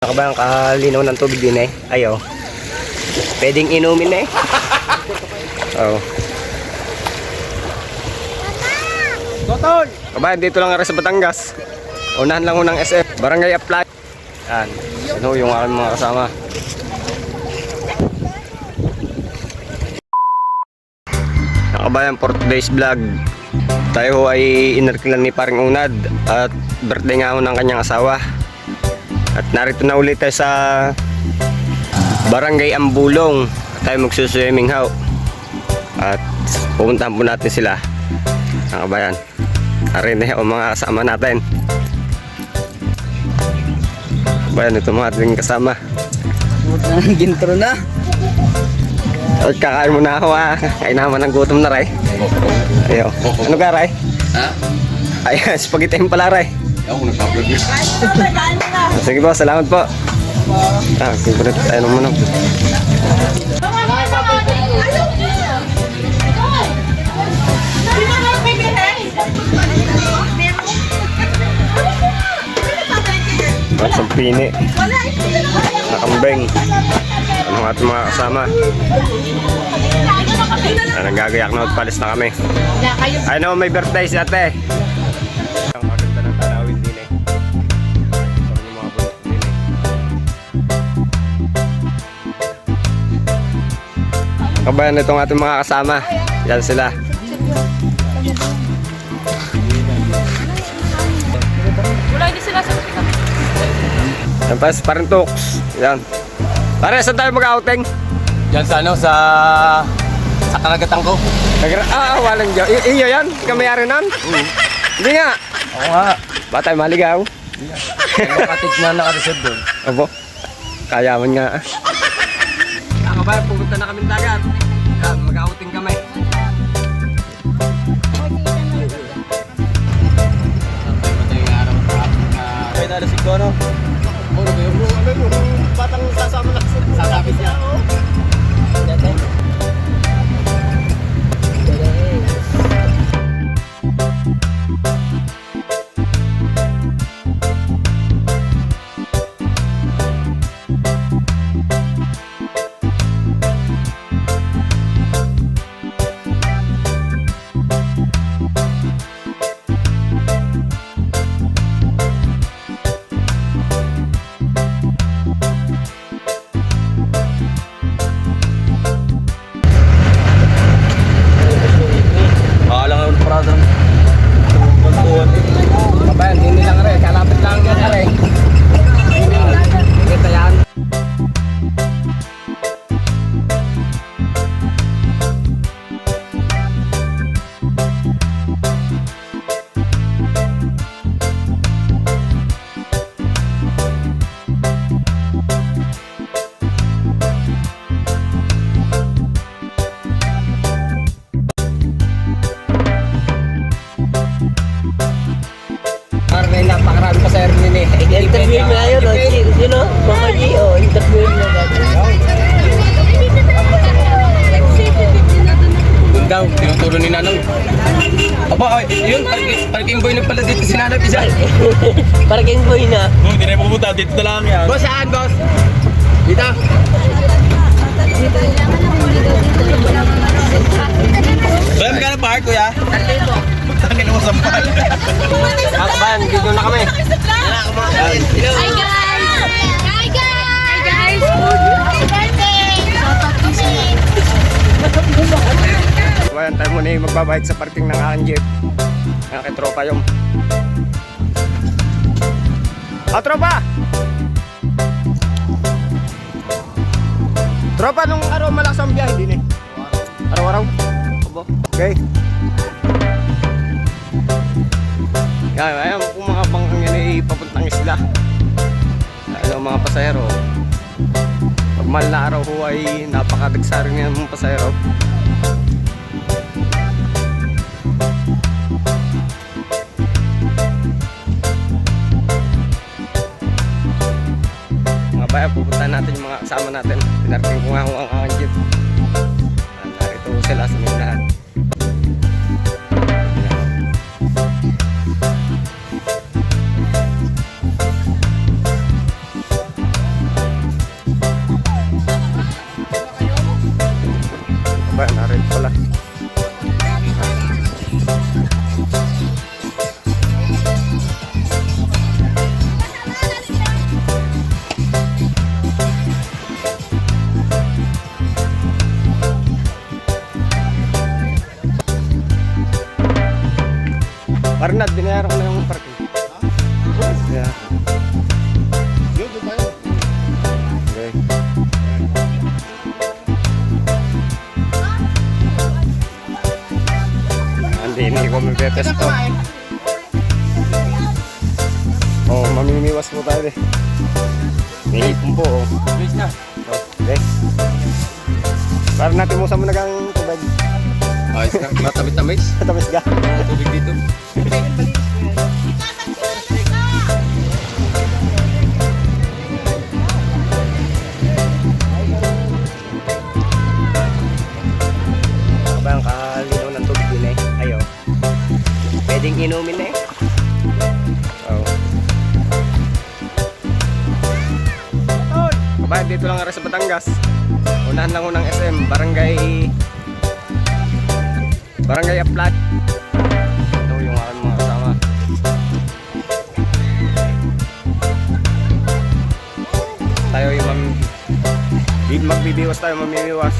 Naka ba ang kalinaw ng tubig din eh? Ayaw. Pwedeng inumin eh. Oo. Toton! Kabayan, dito lang sa Batangas. Unahan lang unang SF. Barangay Apply. Yan. Ho, yung aking mga kasama. Nakabayan for today's vlog. Tayo ay inarkilan ni Paring Unad at birthday nga ho ng kanyang asawa. At narito na ulit tayo sa Barangay Ambulong. Tayo magsuswimming ho. At pupuntahan po natin sila. Nakabayan. Arin eh, o mga kasama natin. Bayan, ito mga ating kasama. Gintro na. At kakain mo na ako ha. Kain naman ng gutom na ray. Ayo. Ano ka ray? Ha? Ay, spaghetti pala ray. Ako nag-upload yun. Sige po, salamat po. Ah, favorite tayo naman ako. Ang sampini, nakambeng. Ano ating mga kasama? Ah, nagagayak na at palis na kami. Ay no, may birthday si ate. Kabayan itong ating mga kasama. Yan sila. Wala, hindi sila sa pick Yan pa si Parang Tux. Yan. Pare, saan tayo mag-outing? Yan sa ano, sa... Sa karagatan ko. Nagra ah, walang dyan. I- iyo yan? Kamayari nun? Hindi nga. Ako nga. Ba tayo maligaw? Yung cottage na naka-reserve doon. Opo. Kayaman nga. Ako ba, pupunta na kami dagat. Yan, mag-outing kami. Kaya nalasig ko, ano? Oo, ano yung ano yung batang sasama na sasabit niya. Aba, ay, yun, parking, parking boy na pala dito si Nanong isa. Parking boy na. Oh, hindi na pupunta, dito na lang yan. Boss, saan, boss? Dito. Kuya, magkano park, kuya? Magtangin mo sa park. Kabayan, dito na kami. Hi guys! Hi guys! Hi guys! Happy birthday! Kabayan, tayo muna yung magbabayad sa parking ng aking jeep. Kay tropa yung. Ah, tropa! Tropa, nung araw malakas ang biyahe din eh. Araw-araw? Okay. Yan, ayan kung mga bangkang yan ay papuntang isla. Ano mga pasahero. Pag mahal na araw ho ay napakadagsarin yan mga pasahero. Kasama natin. Pinarating ko nga ang aking jeep. Narito sila sa mga binayaran ko na yung parking. Yeah. Yun, doon tayo. Okay. Hindi, hindi ko mapepesto. Oh, mamimiwas po tayo eh. May ipon po oh. Please na. Okay. Para natin mo sa mo nagang tubig. Ayos na. Matamit-tamis. Tamis ka. Tubig dito. Dito lang rin sa Batangas. Unahan lang unang SM, Barangay Barangay Aplat. Ito yung aking mga kasama. Tayo yung Di- magbibiwas tayo, mamimiwas.